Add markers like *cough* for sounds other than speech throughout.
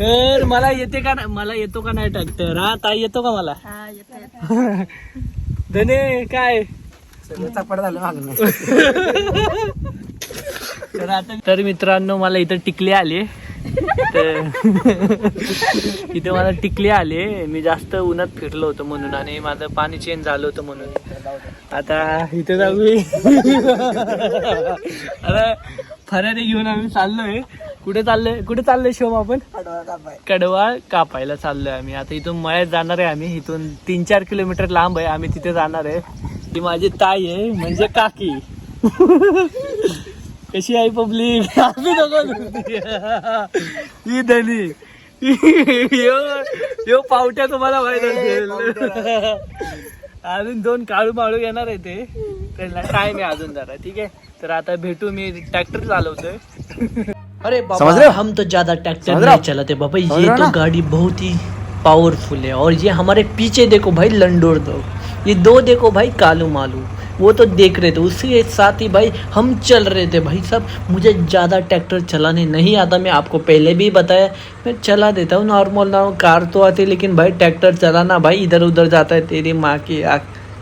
तर मला येते का ना मला येतो का नाही ट्रॅक्टर हा ताई येतो का मला? हा *laughs* धने काय? चपाट झालं मागणं तर आता तर मित्रांनो मला इथं टिकले आले. तर *laughs* इथे मला टिकले आले. मी जास्त उन्हात फिरलो होतो म्हणून आणि माझं पाणी चेंज झालं होतं म्हणून. आता इथे जाऊ आता फरारी घेऊन आम्ही चाललोय. कुठे चाललोय? कुठे चाललोय शिवम आपण? कडवाळ कापायला चाललोय आम्ही. आता इथून मळ्यात जाणार आहे आम्ही. इथून तीन चार किलोमीटर लांब आहे. आम्ही तिथे जाणार आहे. ती माझी ताई आहे म्हणजे काकी. कशी आहे पब्लिक? आम्ही ही धनी. यो यो पावट्या तुम्हाला माहीत असेल. अजून दोन काळू माळू येणार आहे ते. त्यांना टाइम आहे अजून जरा. ठीक आहे? तर आता भेटू मी. ट्रॅक्टर चालवतोय. अरे समझ रहे हम तो ज़्यादा ट्रैक्टर नहीं चलाते बाबा ये तो ना? गाड़ी बहुत ही पावरफुल है और ये हमारे पीछे देखो भाई लंडोर दो। ये दो देखो भाई कालू मालू। वो तो देख रहे थे उसके साथ ही भाई हम चल रहे थे भाई साहब। मुझे ज़्यादा ट्रैक्टर चलाने नहीं आता मैं आपको पहले भी बताया। मैं चला देता हूँ नॉर्मल नॉर्मल कार तो आती है लेकिन भाई ट्रैक्टर चलाना भाई इधर उधर जाता है तेरी माँ की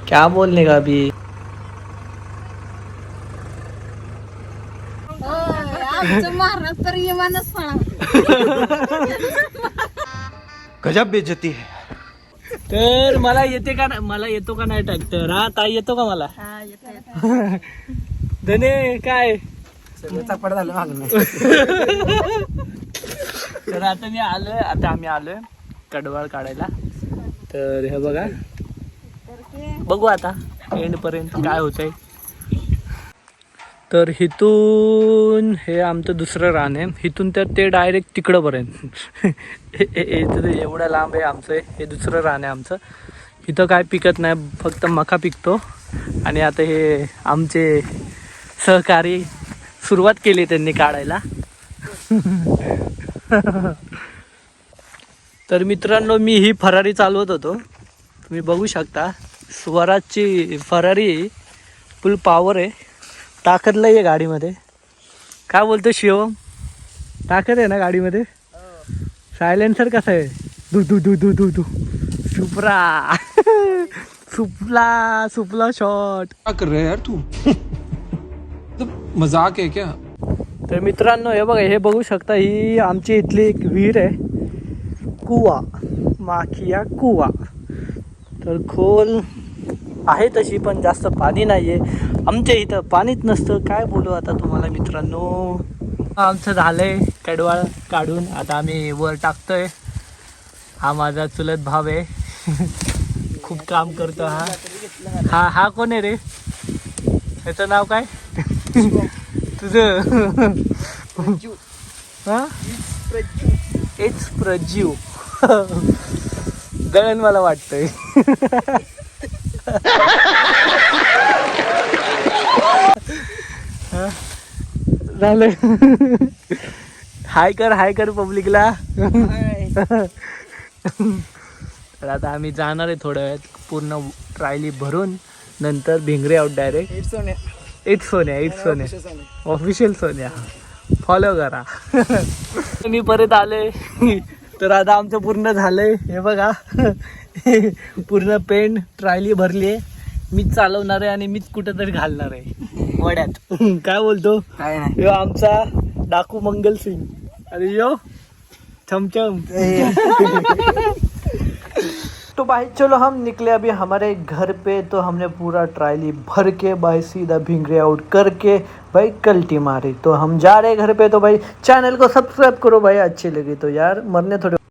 क्या बोलने का अभी? आमचं महाराज तर इमानच पळा. गजब बेइज्जती है। तर मला येते का ना मला येतो का नाही ट्रॅक्टर हा ताई येतो का मला? हा येतो येतो. धने काय? चपाट झालं मागणं तर आता मी आलोय आता आम्ही आलोय कडवाळ काढायला. तर हे बघा. बघू आता एंड पर्यंत काय होतंय. तर हिथून हे आमचं दुसरं रान आहे. हिथून तर ते डायरेक्ट तिकडंपर्यंत. इथं एवढं लांब आहे आमचं. हे दुसरं रान आहे आमचं. इथं काय पिकत नाही फक्त मका पिकतो. आणि आता हे आमचे सहकारी सुरुवात केली त्यांनी काढायला. तर मित्रांनो मी ही फरारी चालवत होतो. तुम्ही बघू शकता. स्वराजची फरारी फुल पॉवर आहे. ताकद लई आहे गाडीमध्ये. काय बोलतो शिवम ताकद आहे ना गाडीमध्ये? सायलेन्सर कसं आहे? दू दू दू दू दू दू. सुपरा. सुपला सुपला शॉट क्या कर रहे यार तू? *laughs* तो मजाक है क्या? तर मित्रांनो हे बघा हे बघू शकता ही आमची इथली एक विहीर आहे. कुवा. माखिया कुवा. तर खोल आहे तशी पण जास्त पाणी नाही आहे आमच्या इथं पाणीच नसतं. काय बोलू आता तुम्हाला मित्रांनो? आमचं झालंय कडवाळ काढून. आता आम्ही वर टाकतोय. हा माझा चुलत भाव आहे. *laughs* खूप काम करतो हा. हा हा कोण आहे रे? ह्याचं नाव काय? *laughs* तुझं? हा? इट्स प्रजीव *laughs* गळण मला वाटतंय? झालं. हाय कर हाय कर पब्लिकला. तर आता आम्ही जाणार आहे थोड्या वेळात पूर्ण ट्रायली भरून नंतर Bhingre out direct it's Sonya it's Sonya official Sonya follow करा. *laughs* मी परत आले तर आता आमचं पूर्ण झालंय. हे बघा. पूर्ण पेंट ट्रायली भरली आहे. मीच चालवणार आहे आणि मीच कुठेतरी घालणार आहे. वड्यात. काय बोलतो? काय नाही. यो आमचा डाकू मंगल सिंग. अरे यो चमचम तो भाई चलो हम निकले अभी हमारे घर पे तो हमने पूरा ट्रायली भर के भाई सीधा भिंगरे आउट करके भाई कल्टी मारी। तो हम जा रहे घर पे तो भाई चैनल को सब्सक्राइब करो भाई, अच्छी लगी तो यार, मरने थोड़े